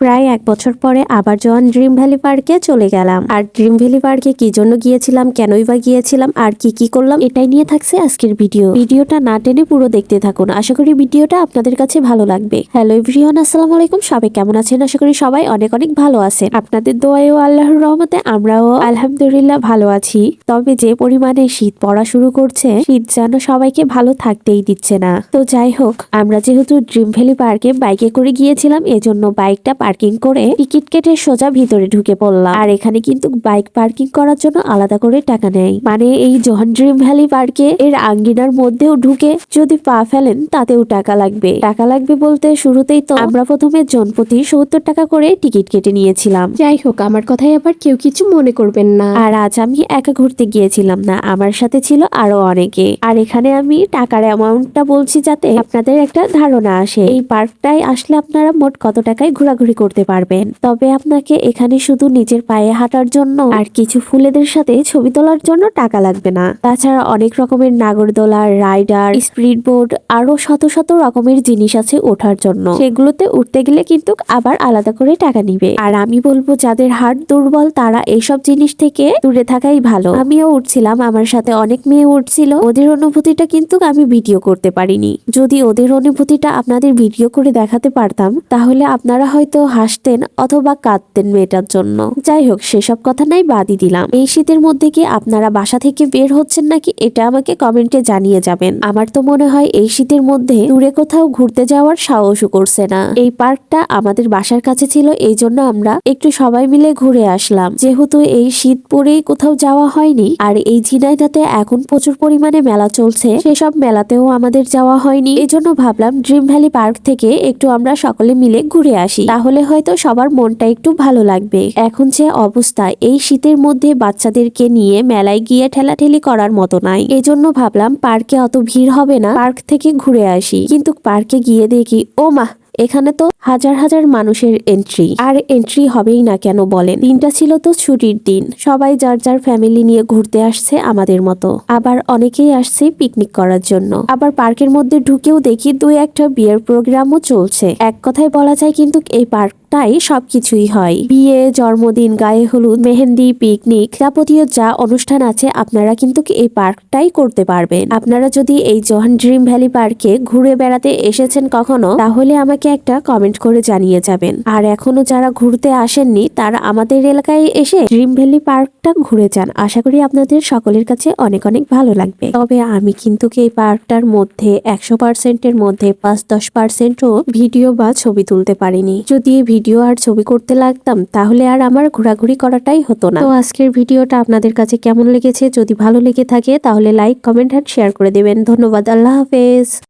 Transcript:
প্রায় এক বছর পরে আবার জোয়ান ড্রিম ভ্যালি পার্কে চলে গেলাম। আর ড্রিম ভ্যালি পার্কে কি জন্য গিয়েছিলাম, কেনই বা গিয়েছিলাম, আর কি কি করলাম, এটাই নিয়ে থাকছে আজকের ভিডিও। ভিডিওটা না টেনে পুরো দেখতে থাকুন। আশা করি ভিডিওটা আপনাদের কাছে ভালো লাগবে। হ্যালো এভরিওয়ান, আসসালামু আলাইকুম। সবাই কেমন আছেন? আশা করি সবাই অনেক অনেক ভালো আছেন। আপনাদের দোয়াই ও আল্লাহর রহমতে আমরাও আলহামদুলিল্লাহ ভালো আছি। তবে যে পরিমাণে শীত পড়া শুরু করছে, শীত যেন সবাইকে ভালো থাকতেই দিচ্ছে না। তো যাই হোক, আমরা যেহেতু ড্রিম ভ্যালি পার্কে বাইকে করে গিয়েছিলাম, এজন্য বাইকটা পার্কিং করে টিকিট কেটে সোজা ভিতরে ঢুকে পড়লাম। আর এখানে কিন্তু বাইক পার্কিং করার জন্য আলাদা করে টাকা নেয় মানে এই জোহান ড্রিম ভ্যালি পার্কে এর আঙ্গিনার মধ্যেও ঢুকে যদি পা ফেলেন তাতেও টাকা লাগবে। টাকা লাগবে বলতে শুরুতেই তো আমরা প্রথমে জনপ্রতি সত্তর টাকা করে টিকিট কেটে নিয়েছিলাম। যাই হোক আমার কথাই আবার কেউ কিছু মনে করবেন না। আর আজ আমি একা ঘুরতে গিয়েছিলাম না আমার সাথে ছিল আরও অনেকে। আর এখানে আমি টাকার অ্যামাউন্টটা বলছি যাতে আপনাদের একটা ধারণা আসে। এই পার্কটায় আসলে আপনারা মোট কত টাকায় ঘোরাঘুরি করতে পারবেন। তবে আপনাকে এখানে শুধু নিজের পায়ে হাঁটার জন্য আর কিছু ফুলেদের সাথে ছবি তোলার জন্য টাকা লাগবে না। তাছাড়া অনেক রকমের নাগরদোলা, রাইডার, স্পিড বোর্ড আরও শত শত রকমের জিনিস আছে ওঠার জন্য। সেগুলোতে উঠতে গেলে কিন্তু আবার আলাদা করে টাকা নিবে। আর আমি বলব, যাদের হাট দুর্বল, তারা এইসব জিনিস থেকে দূরে থাকাই ভালো। আমিও উঠছিলাম, আমার সাথে অনেক মেয়ে উঠছিল। ওদের অনুভূতিটা কিন্তু আমি ভিডিও করতে পারিনি। যদি ওদের অনুভূতিটা আপনাদের ভিডিও করে দেখাতে পারতাম, তাহলে আপনারা হয়তো হাসতেন অথবা কাঁদতেন মেয়েটার জন্য। যাই হোক সেসব কথা নাই বাদই দিলাম। এই শীতের মধ্যে কি আপনারা বাসা থেকে বের হচ্ছেন নাকি এটা আমাকে কমেন্টে জানিয়ে যাবেন। আমার তো মনে হয় এই শীতের মধ্যে দূরে কোথাও ঘুরতে যাওয়ার সাহসও করছে না। এই পার্কটা আমাদের বাসার কাছে ছিল, এই জন্য আমরা একটু সবাই মিলে ঘুরে আসলাম। যেহেতু এই শীত পরেই কোথাও যাওয়া হয়নি, আর এই ঝিনাইদাতে এখন প্রচুর পরিমাণে মেলা চলছে, সেসব মেলাতেও আমাদের যাওয়া হয়নি। এই জন্য ভাবলাম, ড্রিম ভ্যালি পার্ক থেকে একটু আমরা সকলে মিলে ঘুরে আসি। তাহলে হয়তো সবার মনটা একটু ভালো লাগবে। এখন যে অবস্থা, এই শীতের মধ্যে বাচ্চাদেরকে নিয়ে মেলায় গিয়ে ঠেলাঠেলি করার মতো নাই। এজন্য ভাবলাম পার্কে অত ভিড় হবে না, পার্ক থেকে ঘুরে আসি। কিন্তু পার্কে গিয়ে দেখি ও মা এখানে তো হাজার হাজার মানুষের এন্ট্রি আর এন্ট্রি হবেই না কেন বলেন? দিনটা ছিল তো ছুটির দিন। সবাই যার যার ফ্যামিলি নিয়ে ঘুরতে আসছে আমাদের মতো। আবার অনেকেই আসছে পিকনিক করার জন্য। আবার পার্কের মধ্যে ঢুকেও দেখি দুই একটা বিয়ের প্রোগ্রামও চলছে। এক কথায় বলা যায় কিন্তু এই পার্ক তাই সবকিছুই হয়। বিয়ে, জন্মদিন, গায়ে হলুদ, মেহেন্দি পিকনিক যাবতীয় যা অনুষ্ঠান আছে আপনারা কিন্তু এই পার্কটাই করতে পারবেন। আপনারা যদি এই জহান ড্রিম ভ্যালি পার্কে ঘুরে বেড়াতে এসেছেন কখনো, তাহলে আমাকে একটা কমেন্ট করে জানিয়ে যাবেন। আর এখনও যারা ঘুরতে আসেননি, তারা আমাদের এলাকায় এসে ড্রিম ভ্যালি পার্কটা ঘুরে যান। আশা করি আপনাদের সকলের কাছে অনেক অনেক ভালো লাগবে। তবে আমি কিন্তু এই পার্কটার মধ্যে একশো পার্সেন্টের মধ্যে পাঁচ দশ পার্সেন্টও ভিডিও বা ছবি তুলতে পারিনি। যদি ভিডিও আর ছবি করতে লাগতাম, তাহলে আর আমার ঘোরাঘুরি করাটাই হতো না। তো আজকের ভিডিওটা আপনাদের কাছে কেমন লেগেছে? যদি ভালো লেগে থাকে, তাহলে লাইক কমেন্ট আর শেয়ার করে দেবেন। ধন্যবাদ। আল্লাহ হাফেজ।